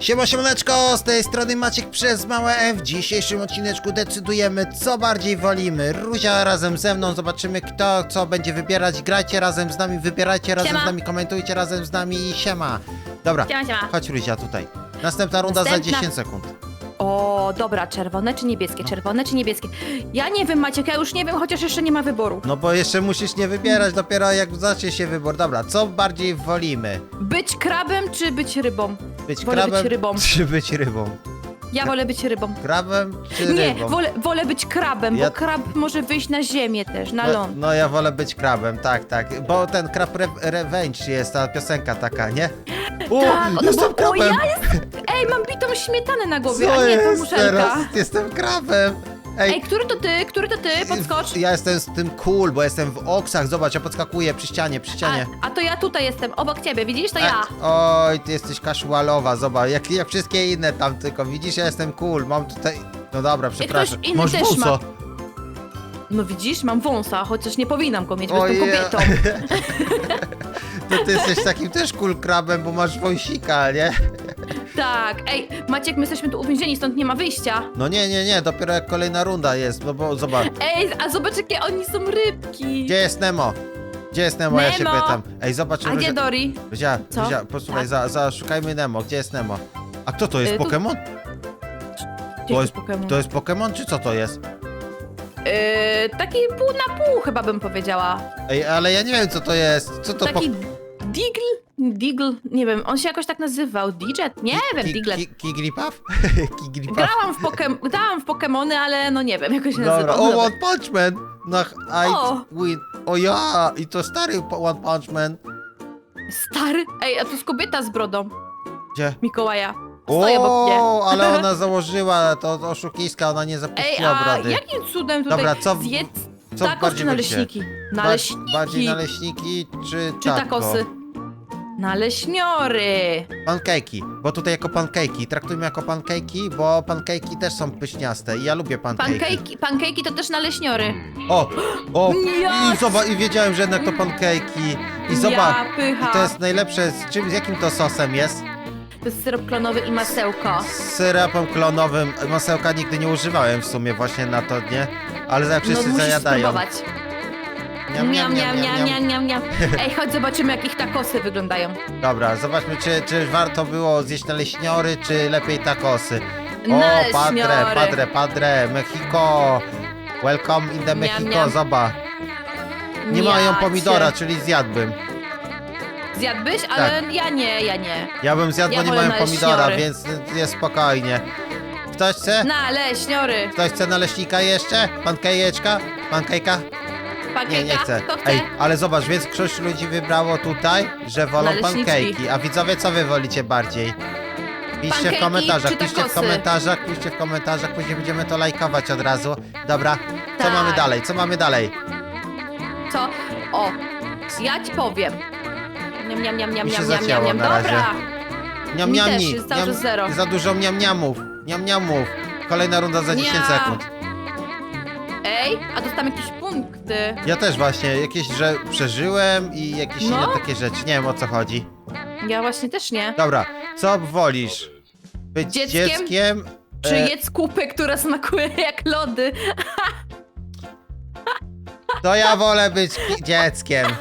Siema, siemaneczko, z tej strony Maciek przez małe F. W dzisiejszym odcineczku decydujemy, co bardziej wolimy. Ruzia razem ze mną, zobaczymy kto co będzie wybierać. Grajcie razem z nami, wybierajcie razem Siema. z nami, komentujcie razem z nami i siema. Dobra, Siema, siema. chodź Ruzia tutaj. Następna runda za Następna. 10 sekund. O, dobra, czerwone czy niebieskie? Czerwone czy niebieskie? Ja nie wiem, Maciek, ja już nie wiem, chociaż jeszcze nie ma wyboru. No bo jeszcze musisz nie wybierać, dopiero jak zacznie się wybór. Dobra, co bardziej wolimy? Być krabem czy być rybą? Być Wolę być krabem rybą. czy być rybą? Ja wolę być rybą. Krabem czy Nie, rybą? wolę, wolę być krabem, Ja- bo krab może wyjść na ziemię też, na No, ląd. no ja wolę być krabem, tak, tak. Bo ten krab re revenge jest ta piosenka taka, nie? O, Tak, jestem o, krabem! ja. Ej, mam bitą śmietanę na głowie, Co a nie, to jest muszelka. teraz? Jestem krabem! Ej, który to ty? Który to ty? Podskocz. Ja jestem z tym cool, bo jestem w oksach, zobacz, ja podskakuję przy ścianie, przy ścianie. A, a to ja tutaj jestem, obok ciebie, widzisz? To ja. E, oj, ty jesteś casualowa, zobacz, jak, jak wszystkie inne tam, tylko widzisz, ja jestem cool, mam tutaj... No dobra, przepraszam. ktoś inny Masz też busa. ma. No widzisz, mam wąsa, chociaż nie powinnam go mieć, bo Ojej. jestem kobietą. To ty jesteś takim też cool krabem, bo masz wąsika, nie? Tak, ej, Maciek, my jesteśmy tu uwięzieni, stąd nie ma wyjścia. No nie, nie, nie, dopiero jak kolejna runda jest, no bo zobacz. Ej, a zobacz, jakie oni są rybki. Gdzie jest Nemo? Gdzie jest Nemo, ja się Nemo! pytam. Ej, zobacz, A gdzie Dori? Ruzia, Co? Ruzia, posłuchaj, Tak. za, za, szukajmy Nemo, gdzie jest Nemo? A kto to jest, Y, tu- Pokémon? Gdzie To jest Pokémon? to jest Pokémon, czy co to jest? Yy, taki pół na pół chyba bym powiedziała. Ej, ale ja nie wiem, co to jest. Co to taki po... Digl? Digl? Nie wiem, on się jakoś tak nazywał. Digit? Nie wiem, Ki- Diglet. ki- Kiglipuff? Kiglipuff. Grałam w, pokem grałam w Pokemony, ale no nie wiem, jakoś się Dobra, nazywał. o, Dobra. One Punch Man! No, I O! win. O ja! I to stary po- One Punch Man. Stary? Ej, a to jest kobieta z brodą. Gdzie? Mikołaja. Stoję obok mnie. O, ale ona założyła, to oszukiska, ona nie Ej, zapuściła a brody. jakim cudem tutaj Dobra, co zjedz Co takos bardziej czy wolicie? naleśniki? Ba- Naleśniki. Bardziej naleśniki czy, Czy taco? takosy? Naleśniory. Pankejki, bo tutaj jako pankejki. Traktujmy jako pankejki, bo pankejki też są pyszniaste i ja lubię pankejki. Pankejki, pankejki to też naleśniory. O, o, i zobacz, i wiedziałem, że jednak to pankejki. I zobacz, Ja pycha. i to jest najlepsze, z czym, z jakim to sosem jest? To jest syrop klonowy i masełko. Z syropem klonowym. Masełka nigdy nie używałem w sumie właśnie na to, nie? Ale za No wszyscy musisz zajadają. spróbować. Niam, niam, niam, niam, niam, niam. Ej, chodź zobaczymy, jak ich takosy wyglądają. Dobra, zobaczmy, czy, czy warto było zjeść naleśniory, czy lepiej takosy. O, padre, Naleśniory. padre, padre, Mexico. Welcome in the Miam, Mexico, miam. zobacz. Nie mają pomidora, czyli zjadłbym. Zjadłbyś? Ale Tak. ja nie, ja nie. Ja bym zjadł, Ja bo nie wolę mają pomidora, naleśniory. więc jest spokojnie. Ktoś chce? Naleśniory. Ktoś chce naleśnika jeszcze? Pankejeczka? Pankejka? Nie, nie chcę. Ej, ale zobacz, większość ludzi wybrało tutaj, że wolą Naleśniczki. pankejki. A widzowie, co wy wolicie bardziej? Piszcie w komentarzach, czy piszcie w komentarzach, piszcie w komentarzach, później będziemy to lajkować od razu. Dobra, co Tak. mamy dalej? Co mamy dalej? Co? O, ja ci powiem. Niam, niam, niam, niam, Mi się niam, niam, zacięło niam, na razie. Dobra. Niam Mi też niamni. jest cały czas zero. Za dużo niam niamów. Niam niamów. Kolejna runda za 10 Nia. sekund. Ej, a dostałem jakieś punkty. Ja też właśnie, jakieś, że przeżyłem i jakieś No. inne takie rzeczy. Nie wiem o co chodzi. Ja właśnie też nie. Dobra, co wolisz? Być Dzieckiem? dzieckiem? Czy e, jedz kupę, która smakuje jak lody? To ja wolę być ki- dzieckiem.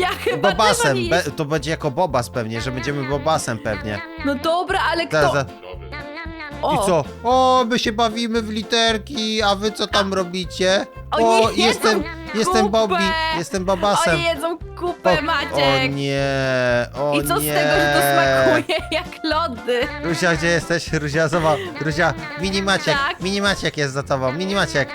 Ja chyba Bobasem. Be, to będzie jako bobas pewnie, że będziemy bobasem pewnie. No dobra, ale kto? I co? O, my się bawimy w literki, a wy co tam robicie? Oni jedzą jestem, jestem kupę. Bobby, jestem bobasem. Oni jedzą kupę, o Maciek. nie, o I co nie. z tego, że to smakuje jak lody? Ruzia, gdzie jesteś? Ruzia, zobacz. Ruzia, mini Maciek, Tak. mini Maciek jest za tobą, mini Maciek.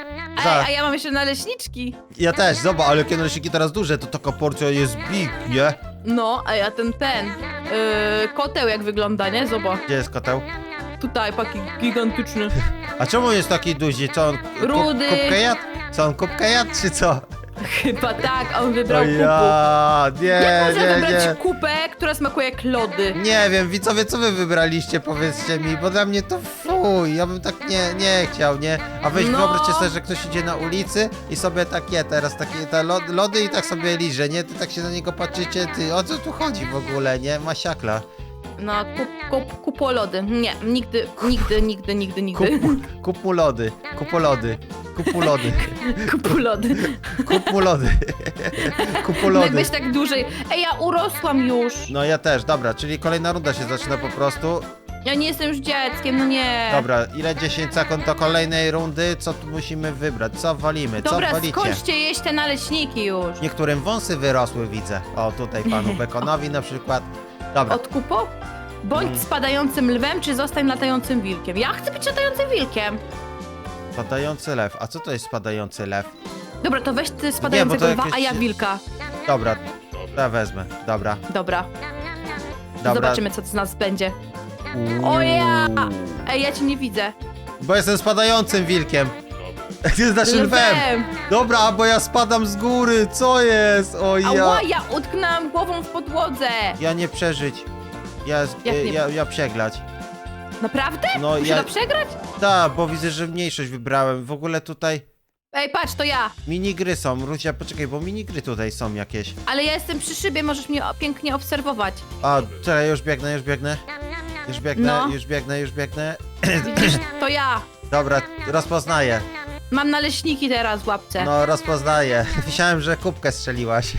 Ej, a ja mam jeszcze naleśniczki. Ja też, zobacz, ale jakie naleśniki teraz duże, to taka porcja jest big, nie? No, a ja ten, ten, yy, koteł jak wygląda, nie? Zobacz, Gdzie jest koteł? Tutaj taki gigantyczny. A czemu jest taki duży? Co on, ku- Rudy. kubkę jadł? Co on kubkę jadł, czy co? Chyba tak, a on wybrał kupę. ja, nie, Jak można nie, wybrać nie. kupę, która smakuje jak lody? Nie wiem, widzowie, co wy wybraliście, powiedzcie mi, bo dla mnie to fuj, ja bym tak nie, nie chciał, nie? A weź No. wyobraźcie sobie, że ktoś idzie na ulicy i sobie tak je teraz, takie te lo- lody i tak sobie liże, nie? Ty tak się na niego patrzycie, ty, o co tu chodzi w ogóle, nie? Masiakla. No, kup, kup, kupolody. Nie, nigdy, nigdy, nigdy, nigdy, nigdy. Kup, mu lody, kup mu lody, kup mu lody, Kupolody. kup mu lody, kup mu lody. Jakbyś tak dłużej. Ej, ja urosłam już. No ja też, dobra, czyli kolejna runda się zaczyna po prostu. Ja nie jestem już dzieckiem, no nie. Dobra, ile 10 sekund do kolejnej rundy? Co tu musimy wybrać? Co wolimy? Co Dobra, wolicie? skończcie jeść te naleśniki już. Niektórym wąsy wyrosły, widzę. O, tutaj panu Bekonowi na przykład. Dobra, Od kupo? Bądź Mm. spadającym lwem, czy zostań latającym wilkiem. Ja chcę być latającym wilkiem. spadający lew. A co to jest spadający lew? Dobra, to weź ty spadającego lwa, a jakieś- ja wilka. Dobra, to ja wezmę. Dobra, Dobra, dobra. zobaczymy co z nas będzie. Uuu. O ja! Ej, ja cię nie widzę. Bo jestem spadającym wilkiem. Ty znaczy lwem. Dobra, bo ja spadam z góry, co jest? O ja. Ała, ja utknęłam głową w podłodze. Ja nie przeżyć. Ja, Jak nie? ja, ja przeglać. Naprawdę? No, Muszę ja- to przegrać? Tak, bo widzę, że mniejszość wybrałem. W ogóle tutaj Ej, patrz, to ja. minigry są. Rucia, poczekaj, bo minigry tutaj są jakieś. Ale ja jestem przy szybie, możesz mnie o- pięknie obserwować. A, czekaj, już biegnę, już biegnę. Już biegnę, No. już biegnę, już biegnę. Widzisz, to ja. Dobra, rozpoznaję. Mam naleśniki teraz w łapce. No, rozpoznaję. Myślałem, że kubkę strzeliłaś.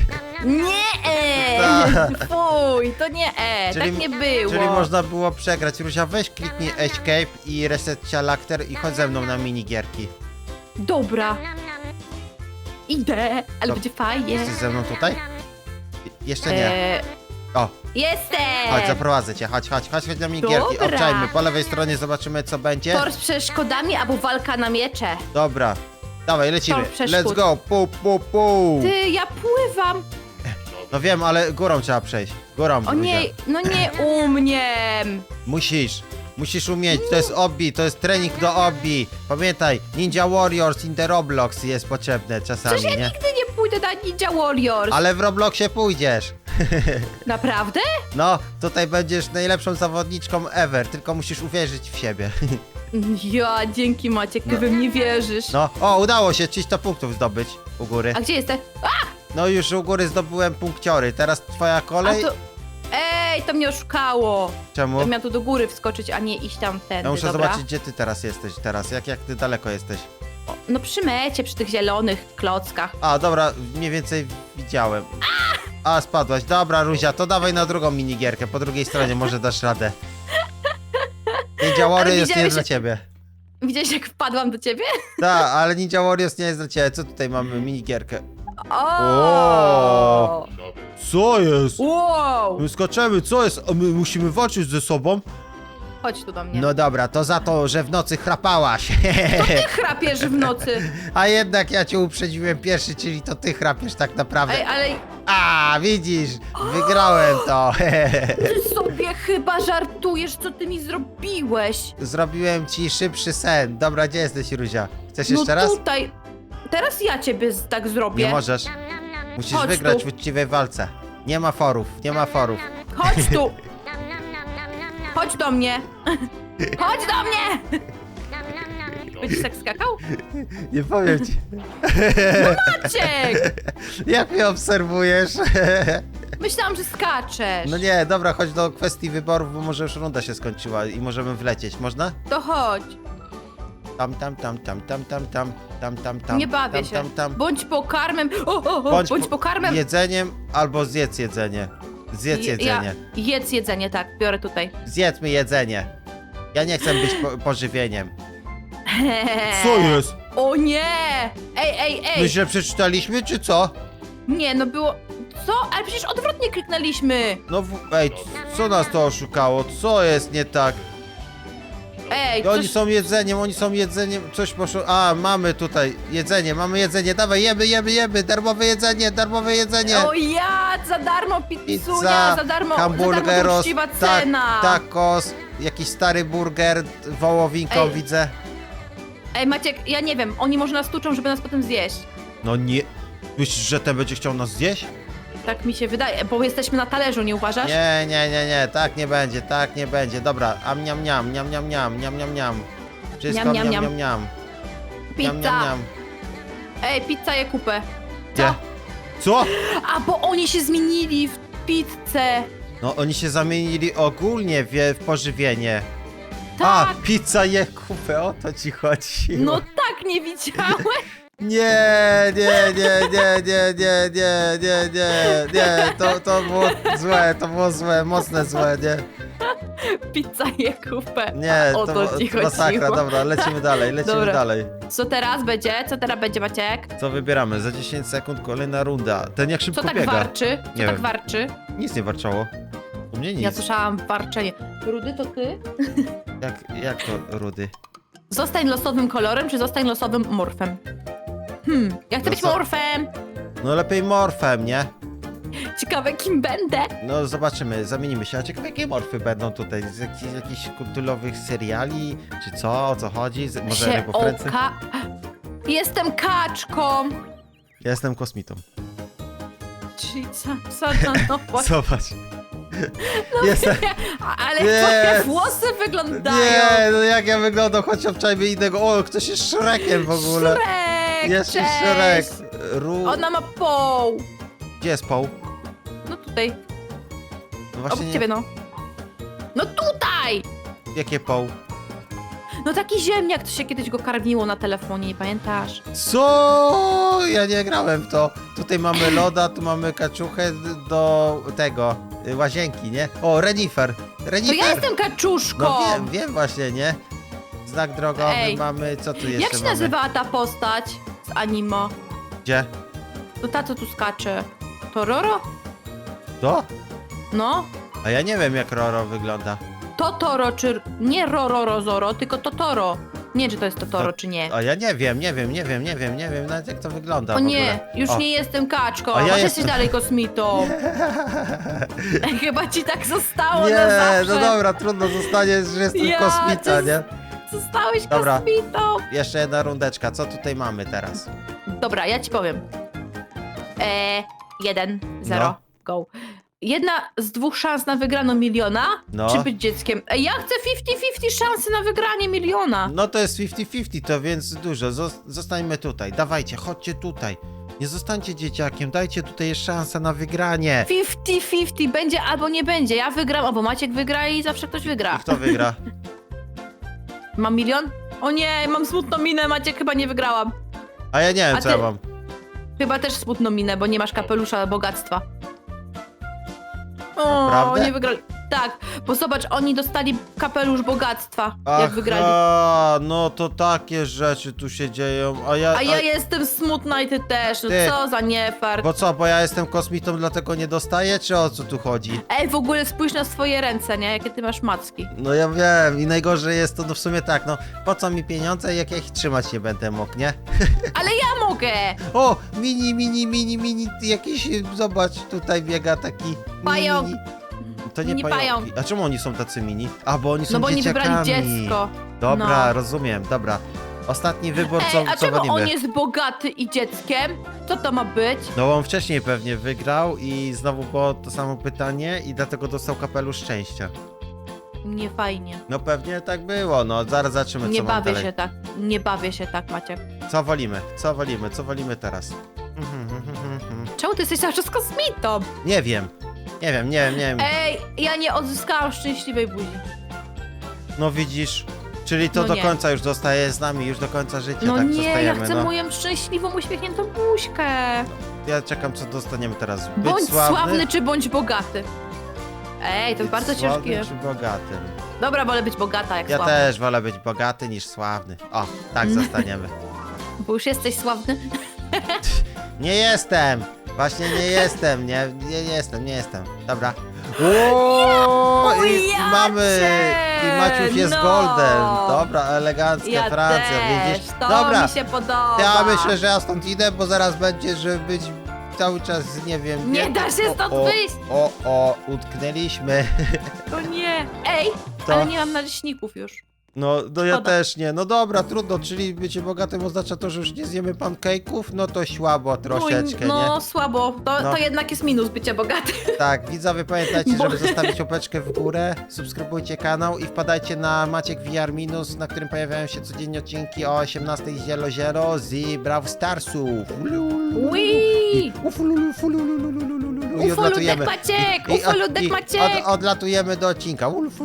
Nie! E. Tak. Fuj, to nie e, Czyli- tak nie było. Czyli można było przegrać. Ruzia, weź kliknij Escape i Reset Cialakter i chodź ze mną na minigierki. Dobra. Idę, ale To- będzie fajnie. Jesteś ze mną tutaj? Jeszcze nie. E, O, jestem! chodź, zaprowadzę cię. Chodź, chodź, chodź, chodź na minigierki. Dobra. Obczajmy. Po lewej stronie zobaczymy, co będzie. Tor z przeszkodami albo walka na miecze. Dobra. Dawaj, lecimy. Tor przeszkód. Let's go. Pu, pu, pu. Ty, ja pływam. No wiem, ale górą trzeba przejść. Górą, O nie, no nie umiem. Musisz. Musisz umieć, to jest obi, to jest trening do obi. Pamiętaj, Ninja Warriors in the Roblox jest potrzebne czasami, Przecież ja nie? nigdy nie pójdę na Ninja Warriors. Ale w Robloxie pójdziesz. Naprawdę? No, tutaj będziesz najlepszą zawodniczką ever, tylko musisz uwierzyć w siebie. Ja, dzięki Maciek, ty we mnie wierzysz. No, o, udało się 300 punktów zdobyć u góry. A gdzie jesteś? No już u góry zdobyłem punkciory, teraz twoja A kolej. to... Ej, to mnie oszukało. Czemu? Ja miałam tu do góry wskoczyć, a nie iść tam ten. Ja muszę dobra? zobaczyć, gdzie ty teraz jesteś, teraz, jak, jak ty daleko jesteś. No przy mecie, przy tych zielonych klockach. A, dobra, mniej więcej widziałem. A, spadłaś. Dobra, Ruzia, to dawaj na drugą minigierkę, po drugiej stronie może dasz radę. Ninja Warriors nie jest widziałeś- dla ciebie. Widziałeś jak wpadłam do ciebie? Tak, ale Ninja Warriors nie jest dla ciebie. Co tutaj mamy? Minigierkę. O! O! Co jest? Wow! My skaczemy, co jest? A my musimy walczyć ze sobą? Chodź tu do mnie. No dobra, to za to, że w nocy chrapałaś. Ty chrapiesz w nocy. A jednak ja cię uprzedziłem pierwszy, czyli to ty chrapiesz tak naprawdę. Ej, ale A, widzisz, wygrałem to. ty sobie chyba żartujesz, co ty mi zrobiłeś. Zrobiłem ci szybszy sen. Dobra, gdzie jesteś, Ruzia? Chcesz No jeszcze raz? tutaj. Teraz ja ciebie z- tak zrobię. Nie możesz. Musisz Chodź wygrać tu. w uczciwej walce. Nie ma forów, nie ma forów. Chodź tu. Chodź do mnie. Chodź do mnie. Będziesz tak skakał? Nie powiem ci. Maciek! Jak mnie obserwujesz? Myślałam, że skaczesz. No nie, dobra, chodź do kwestii wyborów, bo może już runda się skończyła i możemy wlecieć. Można? To chodź. Tam, tam, tam, tam, tam, tam, tam, tam, tam, tam. Nie bawię tam, się. Tam, tam. Bądź pokarmem. O, o, o, bądź, po- pokarmem. Jedzeniem albo zjedz jedzenie. Zjedz Je- jedzenie. Ja, jedz jedzenie, tak, biorę tutaj. Zjedzmy jedzenie. Ja nie chcę być po pożywieniem. Co jest? O nie! Ej, ej, ej! My źle przeczytaliśmy, czy co? Nie, no było... Co? Ale przecież odwrotnie kliknęliśmy! No w... ej, co nas to oszukało? Co jest nie tak? Ej, oni coś... są jedzeniem, oni są jedzeniem, coś poszło... A, mamy tutaj jedzenie, mamy jedzenie, dawaj, jemy, jemy, jemy, darmowe jedzenie, darmowe jedzenie. O ja, za darmo pizzunia, za darmo, za darmo hamburgeros, uczciwa tak, cena! tacos, jakiś stary burger, wołowinką Ej. widzę. Ej, Maciek, ja nie wiem, oni może nas tuczą, żeby nas potem zjeść. No nie... Myślisz, że ten będzie chciał nas zjeść? Tak mi się wydaje, bo jesteśmy na talerzu, nie uważasz? Nie, nie, nie, nie, tak nie będzie, tak nie będzie. Dobra, am niam niam, niam niam niam, niam niam niam. Wszystko Niam, niam niam, niam niam. niam. Pizza! Ej, pizza je kupę. Gdzie? Co? A, bo oni się zmienili w pizzę. No oni się zamienili ogólnie w, w pożywienie. Tak. A, pizza je kupę, o to ci chodzi. No tak, nie widziałem. Nie, nie, nie, nie, nie, nie, nie, nie, nie, nie, to, to było złe, to było złe, mocne złe, nie, Pizza je kupę. nie, o to, to to ci masakra, chodziło. dobra, lecimy dalej, lecimy Dobra. dalej. Co teraz będzie? Co teraz będzie, Maciek? Co wybieramy? Za 10 sekund kolejna runda. Ten jak szybko Co tak biega. warczy? Co Nie tak wiem. warczy? Nic nie warczało. U mnie nic. Ja słyszałam warczenie. Rudy, to ty? Jak, jak to, Rudy? Zostań losowym kolorem, czy zostań losowym morfem? Hmm, ja chcę No być co? morfem. No lepiej morfem, nie? Ciekawe, kim będę. No zobaczymy, zamienimy się. A ciekawe jakie morfy będą tutaj? Z jakichś, jakichś kulturowych seriali? Czy co? O co chodzi? Z, może się rybofrency? oka... Jestem kaczką. Ja jestem kosmitą. Czyli co, co no, właśnie. Zobacz. jestem... Ale Nie. twoje włosy wyglądają. Nie, no jak ja wyglądam, choć obczajmy innego. O, ktoś jest Shrekiem w ogóle. Shrek, Jest cześć. Shrek. Ru... Ona ma poł. Gdzie jest Paul? No tutaj, No obok właśnie nie... ciebie no. No tutaj! Jakie Paul? No taki ziemniak, to się kiedyś go karmiło na telefonie, nie pamiętasz? Co? Ja nie grałem w to. Tutaj mamy loda, tu mamy kaczuchę do tego, y, łazienki, nie? O, renifer. To Renifer. ja jestem kaczuszką! No wiem, wiem właśnie, nie? Znak drogowy Ej, mamy, co tu jeszcze Jak się mamy? nazywała ta postać z animo? Gdzie? To ta, co tu skacze. Tororo? To? No. A ja nie wiem, jak Roro wygląda. Totoro, czy... Nie Rororo Zoro, tylko Totoro. Nie, czy to jest Totoro, To- czy nie. A ja nie wiem, nie wiem, nie wiem, nie wiem, nie wiem nawet jak to wygląda O w nie, ogóle. już O. nie jestem kaczką, A ja może jestem- jesteś dalej kosmitą. Chyba ci tak zostało Nie, na zawsze. no dobra, trudno zostanie, że jestem Ja, kosmita, to nie? Zostałeś Dobra. kosmitą. Jeszcze jedna rundeczka, co tutaj mamy teraz? Dobra, ja ci powiem. E, jeden, zero, No. go. Jedna z dwóch szans na wygraną miliona, No. czy być dzieckiem? Ja chcę 50-50 szansy na wygranie miliona. No to jest 50-50, to więc dużo. Zos- Zostańmy tutaj. Dawajcie, chodźcie tutaj. Nie zostańcie dzieciakiem, dajcie tutaj szansę na wygranie. 50-50, będzie albo nie będzie. Ja wygram, albo Maciek wygra i zawsze ktoś I wygra. kto wygra? Mam milion? O nie, mam smutną minę, Maciek, chyba nie wygrałam. A ja nie wiem, A co ty- ja mam. Chyba też smutną minę, bo nie masz kapelusza bogactwa. Правда? они выиграли. Tak, bo zobacz, oni dostali kapelusz bogactwa, jak wygrali. Aha, no to takie rzeczy tu się dzieją. A ja. A ja jestem smutna i ty też, no Ty. co za niefart. Bo co, bo ja jestem kosmitą, dlatego nie dostaję, czy o co tu chodzi? Ej, w ogóle spójrz na swoje ręce, nie? Jakie ty masz macki. No ja wiem i najgorzej jest to no w sumie tak, no po co mi pieniądze, jak ja ich trzymać nie będę mógł, nie? Ale ja mogę! O, mini, mini, mini, mini, jakiś, zobacz, tutaj biega taki mini, Pająk. mini. To nie Mini pająki. pająk. A czemu oni są tacy mini? A, bo oni są No bo oni dzieciakami. wybrali dziecko. Dobra, No. rozumiem, dobra. Ostatni wybór, co, Ej, a co czemu walimy? on jest bogaty i dzieckiem? Co to ma być? No on wcześniej pewnie wygrał i znowu było to samo pytanie i dlatego dostał kapelusz szczęścia. Nie fajnie. No pewnie tak było, no zaraz zobaczymy Nie co mam bawię dalej. się tak. Nie bawię się tak, Maciek. Co wolimy, co wolimy, co wolimy teraz? Mhm, Czemu ty jesteś cały czas kosmitą? Nie wiem, nie wiem, nie wiem, nie wiem. Ej, ja nie odzyskałam szczęśliwej buzi. No widzisz, czyli to No do nie. końca już zostaje z nami, już do końca życia No tak nie, zostajemy, ja chcę no. moją szczęśliwą, uśmiechniętą buźkę. Ja czekam co dostaniemy teraz. Być Bądź sławny, sławny czy bądź bogaty. Ej, to być bardzo sławny ciężkie. czy bogatym? Dobra, wolę być bogata jak Ja sławna. też wolę być bogaty niż sławny. O, tak zostaniemy. Bo już jesteś sławny. Nie jestem! Właśnie nie jestem, nie, nie, nie jestem, nie jestem. Dobra. O, i mamy! I Maciuś jest no. golden. Dobra, elegancka Ja też. widzisz? To Dobra, mi się podoba. ja myślę, że ja stąd idę, bo zaraz będzie, żeby być cały czas, nie wiem... Nie da się stąd o, wyjść. O, o, utknęliśmy. To nie. Ej, To- ale nie mam naleśników już. No, no ja Szkoda. też nie. No dobra, trudno, czyli bycie bogatym oznacza to, że już nie zjemy pancake'ów? No to słabo troszeczkę, no, nie? no słabo. To, No. to jednak jest minus bycia bogatym. Tak, widzowie pamiętajcie, Bo- żeby zostawić łapeczkę w górę, subskrybujcie kanał i wpadajcie na Maciek VR Minus, na którym pojawiają się codziennie odcinki o 18.00 z Brawl Starsów. Ui! Ufululu, i odlatujemy. Maciek, I- i Maciek. Od, odlatujemy do odcinka. Ulf,